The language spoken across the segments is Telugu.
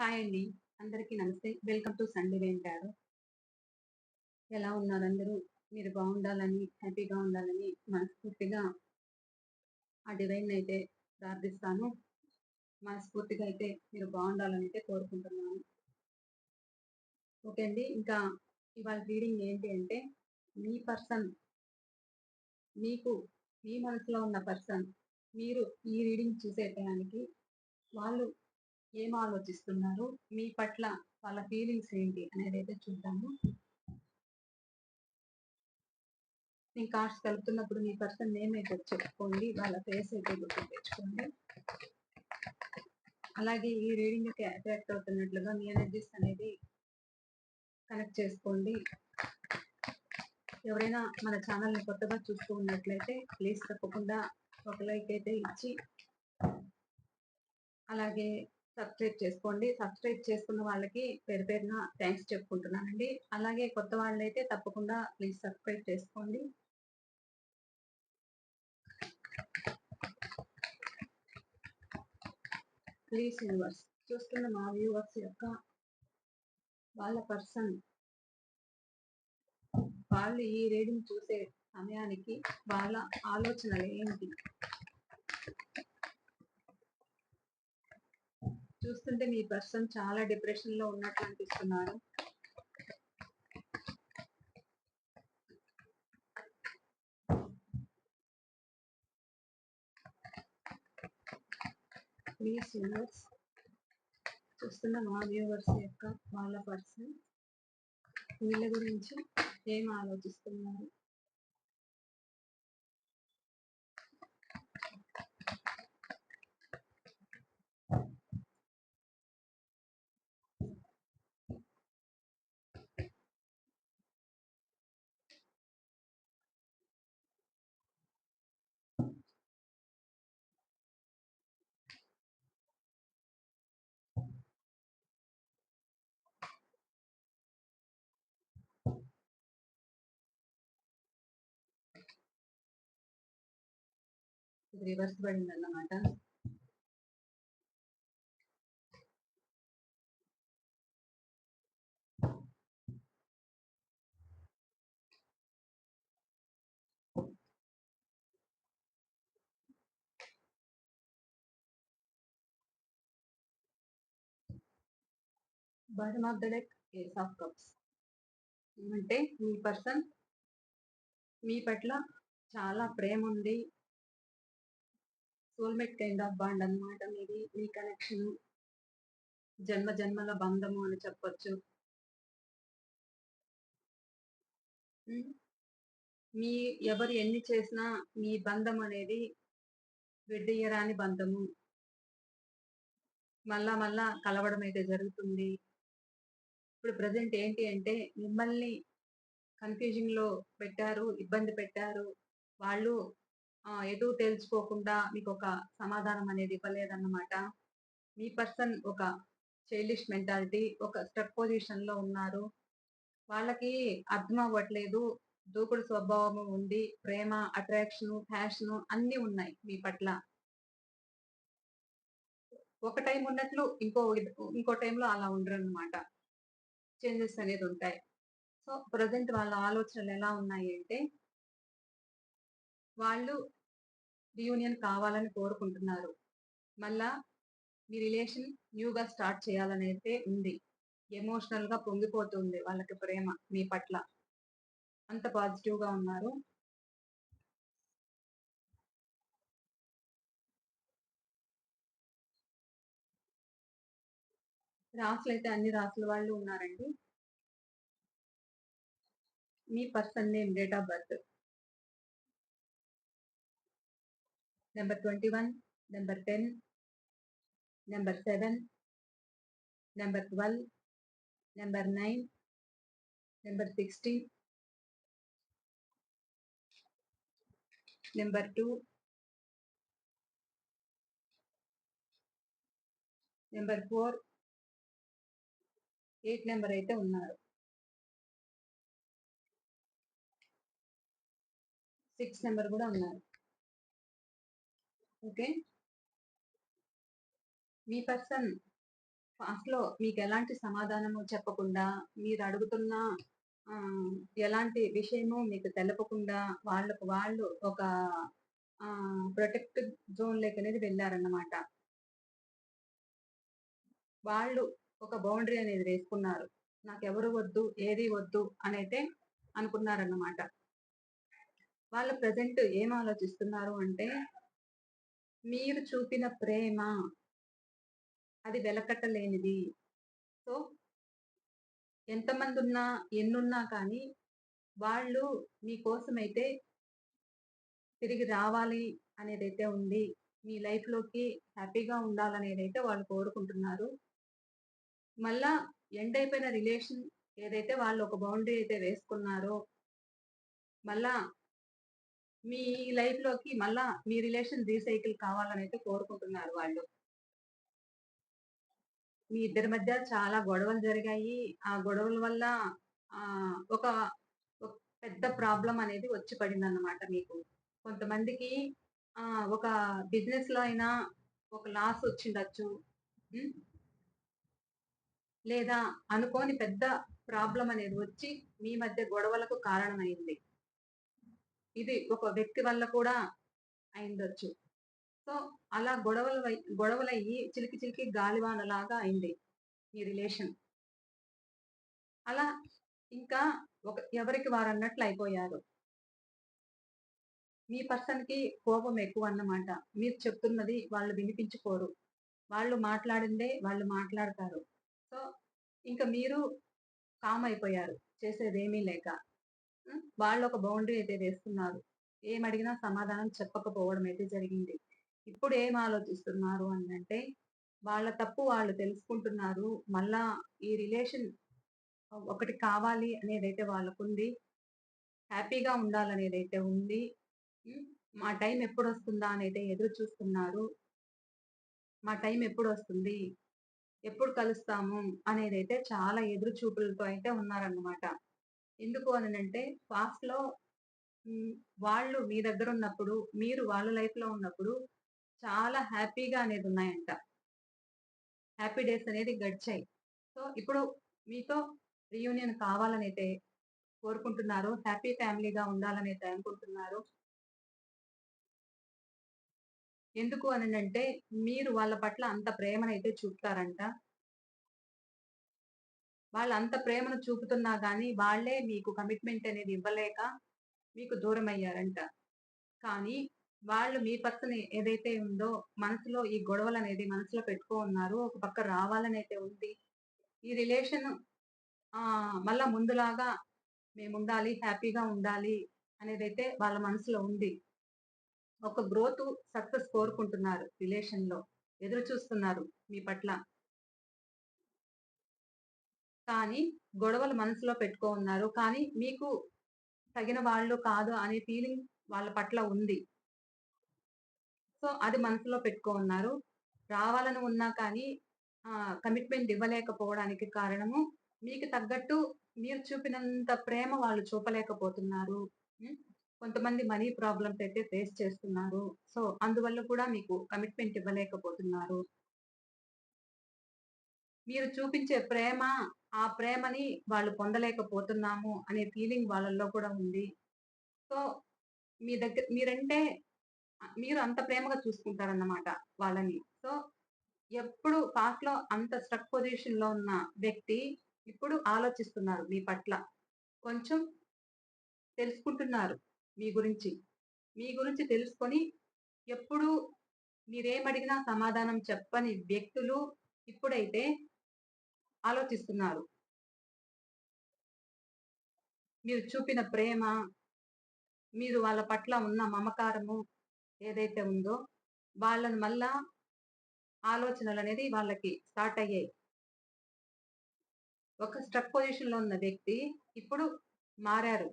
హాయ్ అండి. అందరికీ నమస్తే. వెల్కమ్ టు సండే వెంటారు ఎలా ఉన్నారు అందరూ? మీరు బాగుండాలని హ్యాపీగా ఉండాలని మనస్ఫూర్తిగా ఆ డివైన్ అయితే ప్రార్థిస్తాను. మనస్ఫూర్తిగా అయితే మీరు బాగుండాలని అయితే కోరుకుంటున్నాను. ఓకే అండి. ఇంకా ఇవాళ రీడింగ్ ఏంటి అంటే మీ పర్సన్ మీకు మీ మనసులో ఉన్న పర్సన్ మీరు ఈ రీడింగ్ చూసే టయానికి వాళ్ళు ఏం ఆలోచిస్తున్నారు? మీ పట్ల వాళ్ళ ఫీలింగ్స్ ఏంటి అనేది అయితే చూద్దాము. నేను కార్డ్స్ కలుపుతున్నప్పుడు మీ పర్సన్ నేమ్ అయితే చెప్పుకోండి వాళ్ళ ఫేస్ అయితే గుర్తు తెచ్చుకోండి. అలాగే ఈ రీడింగ్కి అట్రాక్ట్ అవుతున్నట్లుగా మీ ఎనర్జీస్ అనేది కనెక్ట్ చేసుకోండి. ఎవరైనా మన ఛానల్ని కొత్తగా చూస్తూ ఉన్నట్లయితే ప్లీజ్ తప్పకుండా ఒక లైక్ అయితే ఇచ్చి అలాగే సబ్స్క్రైబ్ చేసుకోండి. సబ్స్క్రైబ్ చేసుకున్న వాళ్ళకి పేరు పేరున థ్యాంక్స్ చెప్పుకుంటున్నానండి. అలాగే కొత్త వాళ్ళైతే తప్పకుండా ప్లీజ్ సబ్స్క్రైబ్ చేసుకోండి. ప్లీజ్ యూనివర్స్ చూస్తున్న మా వ్యూవర్స్ యొక్క వాళ్ళ పర్సన్ వాళ్ళు ఈ రీడింగ్ చూసే సమయానికి వాళ్ళ ఆలోచనలు ఏంటి? చూస్తుంటే మీ పర్సన్ చాలా డిప్రెషన్లో ఉన్నట్లు అనిపిస్తున్నారు. ప్లీజ్ వ్యూవర్స్ చూస్తున్న మా వ్యూవర్స్ యొక్క వాళ్ళ పర్సన్ వీళ్ళ గురించి ఏం ఆలోచిస్తున్నారు? ఇది రివర్స్ పడింది అన్నమాట bottom of the deck ace of cups అంటే మీ పర్సన్ మీ పట్ల చాలా ప్రేమ ఉంది సోల్మేట్ కైండ్ ఆఫ్ బాండ్ అన్నమాట. మీది మీ కనెక్షన్ జన్మ జన్మల బంధము అని చెప్పొచ్చు. మీ ఎవరు ఎన్ని చేసినా మీ బంధం అనేది విడదీయరాని బంధము. మళ్ళా మళ్ళా కలవడం అయితే జరుగుతుంది. ఇప్పుడు ప్రజెంట్ ఏంటి అంటే మిమ్మల్ని కన్ఫ్యూజింగ్లో పెట్టారు ఇబ్బంది పెట్టారు. వాళ్ళు ఎటు తెలుసుకోకుండా మీకు ఒక సమాధానం అనేది ఇవ్వలేదన్నమాట. మీ పర్సన్ ఒక చైల్డిష్ మెంటాలిటీ ఒక స్టెప్ పొజిషన్లో ఉన్నారు. వాళ్ళకి అర్థం అవ్వట్లేదు దూకుడు స్వభావం ఉంది ప్రేమ అట్రాక్షన్ ఫ్యాషన్ అన్ని ఉన్నాయి మీ పట్ల. ఒక టైం ఉన్నట్లు ఇంకో ఇంకో టైంలో అలా ఉండరు అనమాట చేంజెస్ అనేది ఉంటాయి సో ప్రజెంట్ వాళ్ళ ఆలోచనలు ఎలా ఉన్నాయి అంటే వాళ్ళు రీయూనియన్ కావాలని కోరుకుంటున్నారు. మళ్ళా మీ రిలేషన్ న్యూగా స్టార్ట్ చేయాలని అయితే ఉంది. ఎమోషనల్గా పొంగిపోతుంది వాళ్ళకి ప్రేమ మీ పట్ల. అంత పాజిటివ్గా ఉన్నారు. రాసులు అయితే అన్ని రాసుల వాళ్ళు ఉన్నారండి. మీ person name date of birth number twenty one number ten number seven number twelve number nine number sixteen number two number four eight number అయితే ఉన్నారు సిక్స్ నెంబర్ కూడా ఉన్నారు ఓకే మీ పర్సన్ ఫాస్ట్లో మీకు ఎలాంటి సమాధానము చెప్పకుండా, మీరు అడుగుతున్న ఎలాంటి విషయము మీకు తెలపకుండా, వాళ్ళకు వాళ్ళు ఒక ప్రొటెక్ట్ ప్రొటెక్టివ్ జోన్‌లోకనేది వెళ్ళారన్నమాట వాళ్ళు ఒక బౌండరీ అనేది వేసుకున్నారు. నాకెవరు వద్దు, ఏది వద్దు అనైతే అనుకున్నారన్నమాట. వాళ్ళు ప్రజెంట్ ఏం ఆలోచిస్తున్నారు అంటే మీరు చూపిన ప్రేమ అది వెలకట్టలేనిది. సో ఎంతమంది ఉన్నా ఎన్నున్నా కానీ, వాళ్ళు మీకోసమైతే తిరిగి రావాలి అనేదైతే ఉంది. మీ లైఫ్‌లోకి హ్యాపీగా ఉండాలనేదైతే వాళ్ళు కోరుకుంటున్నారు. మళ్ళా ఎండ్ అయిపోయిన రిలేషన్ ఏదైతే వాళ్ళు ఒక బౌండరీ అయితే వేసుకున్నారో మళ్ళా మీ లైఫ్‌లోకి మళ్ళా మీ రిలేషన్ రీసైకిల్ కావాలని అయితే కోరుకుంటున్నారు వాళ్ళు. మీ ఇద్దరి మధ్య చాలా గొడవలు జరిగాయి. ఆ గొడవల వల్ల ఒక పెద్ద ప్రాబ్లం అనేది వచ్చి పడిందన్నమాట మీకు. కొంతమందికి ఒక ఒక బిజినెస్‌లో అయినా ఒక లాస్ వచ్చిండొచ్చు. లేదా అనుకోని పెద్ద ప్రాబ్లం అనేది వచ్చి మీ మధ్య గొడవలకు కారణమైంది. ఇది ఒక వ్యక్తి వల్ల కూడా అయిందొచ్చు సో, అలా గొడవలు గొడవలయ్యి చిలికి చిలికి గాలివానలాగా అయింది మీ రిలేషన్. అలా ఇంకా ఒక ఎవరికి వారు అన్నట్లు అయిపోయారు. మీ పర్సన్‌కి కోపం ఎక్కువ అన్నమాట మీరు చెప్తున్నది వాళ్ళు వినిపించుకోరు. వాళ్ళు మాట్లాడిందే వాళ్ళు మాట్లాడతారు. సో, ఇంకా మీరు కామ్ అయిపోయారు. చేసేదేమీ లేక. వాళ్ళు ఒక బౌండరీ అయితే వేస్తున్నారు ఏమడిగినా సమాధానం చెప్పకపోవడం అయితే జరిగింది. ఇప్పుడు ఏం ఆలోచిస్తున్నారు అంటే వాళ్ళ తప్పు వాళ్ళు తెలుసుకుంటున్నారు. మళ్ళా ఈ రిలేషన్ ఒకటి కావాలి అనేదైతే వాళ్ళకుంది. హ్యాపీగా ఉండాలనేదైతే ఉంది. మా టైం ఎప్పుడు వస్తుందా అనేది ఎదురు చూస్తున్నారు. మా టైం ఎప్పుడు వస్తుంది ఎప్పుడు కలుస్తాము? అనేదైతే చాలా ఎదురు చూపులతో అయితే ఉన్నారన్నమాట. ఎందుకు అననంటే పాస్ట్‌లో వాళ్ళు మీ దగ్గర ఉన్నప్పుడు మీరు వాళ్ళ లైఫ్‌లో ఉన్నప్పుడు చాలా హ్యాపీగా అనేది ఉన్నాయంట హ్యాపీ డేస్ అనేది గడిచాయి. సో, ఇప్పుడు మీతో రీయూనియన్ అయితే కోరుకుంటున్నారు. హ్యాపీ ఫ్యామిలీగా ఉండాలని అయితే అనుకుంటున్నారు. ఎందుకు అననంటే, మీరు వాళ్ళ పట్ల అంత ప్రేమనైతే చూపుతారంట. వాళ్ళంత ప్రేమను చూపుతున్నా కానీ వాళ్ళే మీకు కమిట్మెంట్ అనేది ఇవ్వలేక, మీకు దూరమయ్యారంట. కానీ, వాళ్ళు మీ పర్సన్ ఏదైతే ఉందో, మనసులో ఈ గొడవలు అనేది మనసులో పెట్టుకోనున్నారు. ఒక పక్క రావాలనైతే ఉంది. ఈ రిలేషన్ ఆహ్, మళ్ళా ముందులాగా మేముండాలి, హ్యాపీగా ఉండాలి అనేదైతే వాళ్ళ మనసులో ఉంది. ఒక గ్రోత్ సక్సెస్ కోరుకుంటున్నారు రిలేషన్‌లో. ఎదురు చూస్తున్నారు మీ పట్ల. కానీ, గొడవలు మనసులో పెట్టుకో ఉన్నారు కానీ, మీకు తగిన వాళ్ళు కాదు అనే ఫీలింగ్ వాళ్ళ పట్ల ఉంది. సో, అది మనసులో పెట్టుకో ఉన్నారు రావాలని ఉన్నా కానీ కమిట్మెంట్ ఇవ్వలేకపోవడానికి కారణము, మీకు తగ్గట్టు మీరు చూపినంత ప్రేమ వాళ్ళు చూపలేకపోతున్నారు. కొంతమంది మనీ ప్రాబ్లమ్స్ అయితే ఫేస్ చేస్తున్నారు. సో, అందువల్ల కూడా మీకు కమిట్మెంట్ ఇవ్వలేకపోతున్నారు. మీరు చూపించే ప్రేమ, ఆ ప్రేమని వాళ్ళు పొందలేకపోతున్నాము అనే ఫీలింగ్ వాళ్ళల్లో కూడా ఉంది. సో, మీ దగ్గర మీరంటే మీరు అంత ప్రేమగా చూసుకుంటారన్నమాట వాళ్ళని. సో, ఎప్పుడు పాస్ట్‌లో అంత స్ట్రక్ పొజిషన్‌లో ఉన్న వ్యక్తి, ఇప్పుడు ఆలోచిస్తున్నారు మీ పట్ల. కొంచెం తెలుసుకుంటున్నారు మీ గురించి. మీ గురించి తెలుసుకొని, ఎప్పుడు మీరేమడిగినా సమాధానం చెప్పని వ్యక్తులు ఇప్పుడైతే ఆలోచిస్తున్నారు. మీరు చూపిన ప్రేమ, మీరు వాళ్ళ పట్ల ఉన్న మమకారము ఏదైతే ఉందో, వాళ్ళని మళ్ళా ఆలోచనలనేది వాళ్ళకి స్టార్ట్ అయ్యాయి. ఒక స్ట్రక్ పొజిషన్‌లో ఉన్న వ్యక్తి ఇప్పుడు మారారు.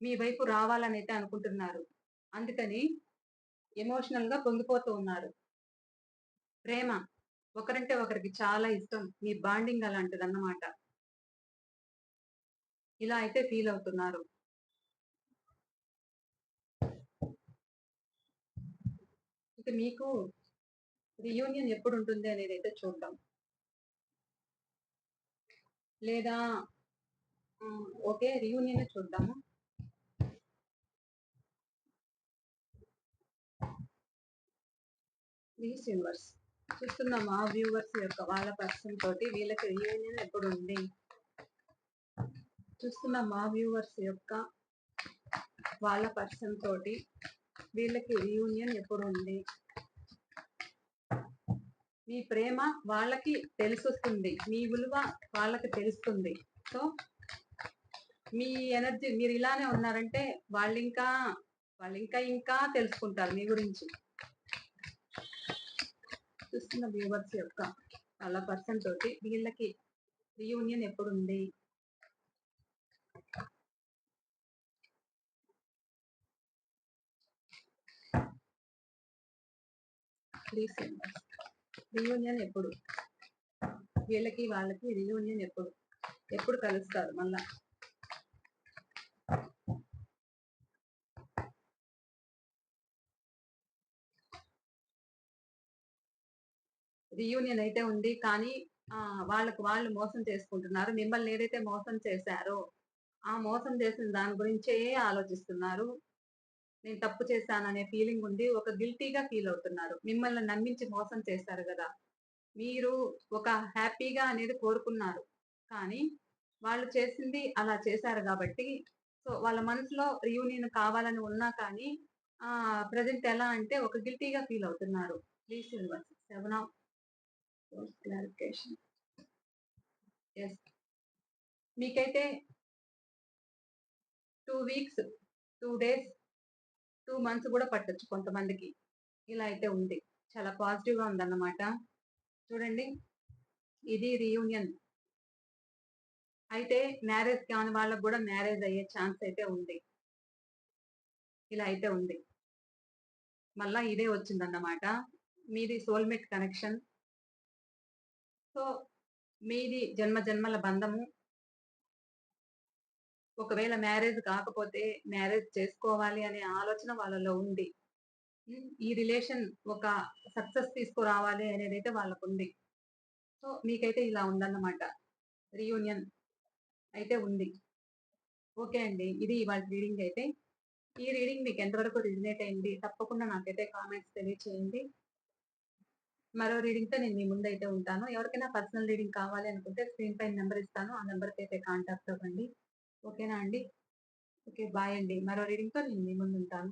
మీ వైపు రావాలని అయితే అనుకుంటున్నారు. అందుకని ఎమోషనల్‌గా పొంగిపోతూ ఉన్నారు. ప్రేమ. ఒకరంటే ఒకరికి చాలా ఇష్టం. మీ బాండింగ్ అలాంటిది అన్నమాట ఇలా అయితే ఫీల్ అవుతున్నారు. ఇక మీకు రియూనియన్ ఎప్పుడు ఉంటుంది అనేది అయితే చూద్దాం లేదా ఓకే రియూనియన్ చూద్దాము ప్లీజ్ యూనివర్స్ చూస్తున్న మా వ్యూవర్స్ యొక్క వాళ్ళ పర్సన్ తోటి వీళ్ళకి రీయూనియన్ ఎప్పుడు ఉంది చూస్తున్న మా వ్యూవర్స్ యొక్క వాళ్ళ పర్సన్ తోటి వీళ్ళకి రీయూనియన్ ఎప్పుడు ఉంది మీ ప్రేమ వాళ్ళకి తెలుస్తుంది మీ విలువ వాళ్ళకి తెలుస్తుంది. సో మీ ఎనర్జీ మీరు ఇలానే ఉన్నారంటే వాళ్ళు ఇంకా వాళ్ళు ఇంకా ఇంకా తెలుసుకుంటారు మీ గురించి. చూస్తున్న వ్యూవర్స్ యొక్క వాళ్ళ పర్సన్ తోటి వీళ్ళకి రియూనియన్ ఎప్పుడు ఉంది ప్లీజ్ రియూనియన్ ఎప్పుడు? వీళ్ళకి వాళ్ళకి రియూనియన్ ఎప్పుడు? ఎప్పుడు కలుస్తారు మళ్ళా? రియూనియన్ అయితే ఉంది. కానీ ఆ వాళ్ళకు వాళ్ళు మోసం చేసుకుంటున్నారు. మిమ్మల్ని ఏదైతే మోసం చేశారో ఆ మోసం చేసిన దాని గురించే ఆలోచిస్తున్నారు. నేను తప్పు చేశాననే ఫీలింగ్ ఉంది ఒక గిల్టీగా ఫీల్ అవుతున్నారు. మిమ్మల్ని నమ్మించి మోసం చేశారు కదా! మీరు ఒక హ్యాపీగా అనేది కోరుకున్నారు. కానీ వాళ్ళు చేసింది అలా చేశారు కాబట్టి సో వాళ్ళ మనసులో రియూనియన్ కావాలని ఉన్నా కానీ ఆ ప్రజెంట్ ఎలా అంటే ఒక గిల్టీగా ఫీల్ అవుతున్నారు. Please universe seven of clarification yes మీకైతే two weeks two days two months కూడా పట్టొచ్చు కొంతమందికి. ఇలా అయితే ఉంది. చాలా పాజిటివ్గా ఉందన్నమాట. చూడండి. ఇది రీయూనియన్ అయితే మ్యారేజ్ కాని వాళ్ళకు కూడా మ్యారేజ్ అయ్యే ఛాన్స్ అయితే ఉంది. ఇలా అయితే ఉంది. మళ్ళా ఇదే వచ్చిందన్నమాట. మీది సోల్మేట్ కనెక్షన్ సో మీది జన్మ జన్మల బంధము. ఒకవేళ మ్యారేజ్ కాకపోతే మ్యారేజ్ చేసుకోవాలి అనే ఆలోచన వాళ్ళలో ఉంది. ఈ రిలేషన్ ఒక సక్సెస్ తీసుకురావాలి అనేది అయితే వాళ్ళకు ఉంది సో మీకైతే ఇలా ఉందన్నమాట. రీయూనియన్ అయితే ఉంది. ఓకే అండి. ఇది ఇవాళ రీడింగ్ అయితే. ఈ రీడింగ్ మీకు ఎంతవరకు రిజినేట్ అయింది? తప్పకుండా నాకైతే కామెంట్స్ తెలియచేయండి. మరో రీడింగ్తో నేను మీ ముందు అయితే ఉంటాను. ఎవరికైనా పర్సనల్ రీడింగ్ కావాలి అనుకుంటే స్క్రీన్ పైన నెంబర్ ఇస్తాను. ఆ నెంబర్కి అయితే కాంటాక్ట్ అవ్వండి. ఓకేనా అండి? ఓకే బాయ్ అండి. మరో రీడింగ్తో నేను మీ ముందు ఉంటాను